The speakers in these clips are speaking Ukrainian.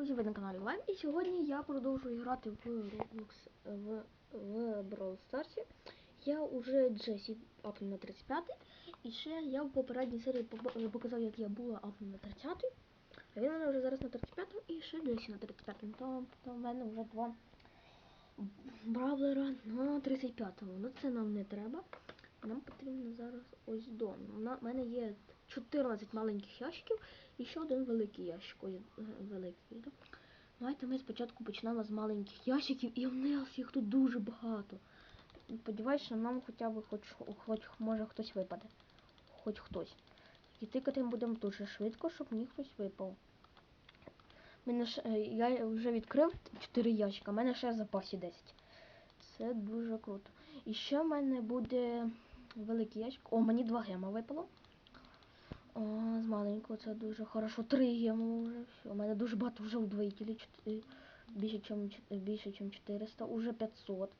Друзі, ви на каналі Лайм, і сьогодні я продовжую грати в Roblox в, в Brawl Stars. Я уже Джесі апну на 35 і ще я в попередній серії показав, як я була апну на 30 а він мене вже зараз на 35 і ще Джесі на 35 то, то в мене вже два бравлера на 35 Ну це нам не треба. Нам потрібно зараз ось до. У мене є 14 маленьких ящиків і ще один великий ящик. Ось е, великий. да. Давайте ми спочатку почнемо з маленьких ящиків, і в нас їх тут дуже багато. Сподіваюсь, що нам хоча б хоч, хоч може хтось випаде. Хоч хтось. І тикати будемо дуже швидко, щоб мені хтось випав. Мене ще, е, я вже відкрив 4 ящика, в мене ще в запасі 10. Це дуже круто. І ще в мене буде великий ящик. О, мені 2 гема випало. О, з маленького це дуже хорошо. Три гема вже. Все. У мене дуже багато вже удвоїтелі. Більше, чот- більше, чим 400. Уже 500.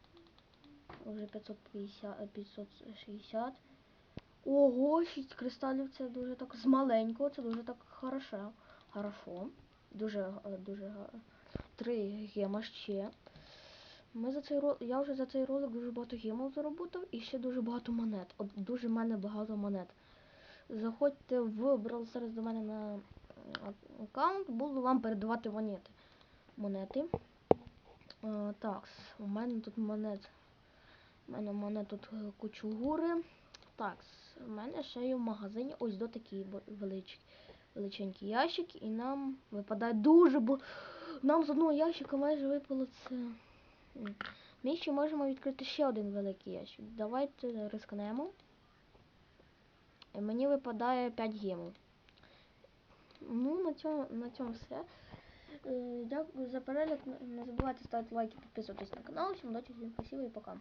Уже 550, е, 560. Ого, 6 кристалів це дуже так з маленького, це дуже так хорошо. Хорошо. Дуже, е, дуже гарно. Три гема ще. Ми за цей рол... Я вже за цей ролик дуже багато гемів заробив і ще дуже багато монет. От дуже в мене багато монет. Заходьте в Brawl Stars до мене на аккаунт, буду вам передавати монети. Монети. Е, так, у мене тут монет. У мене монет тут е, кучугури. Так, у мене ще є в магазині ось до такі величкі, величенькі ящики. І нам випадає дуже бо нам з одного ящика майже випало це. Ми ще можемо відкрити ще один великий ящик. Давайте рискнемо. Мені випадає 5 гемів. Ну, на цьому, на цьому все. Е, Дякую за перегляд. Не забувайте ставити лайки, підписуватись на канал. Всім удачі, всім спасибо і пока.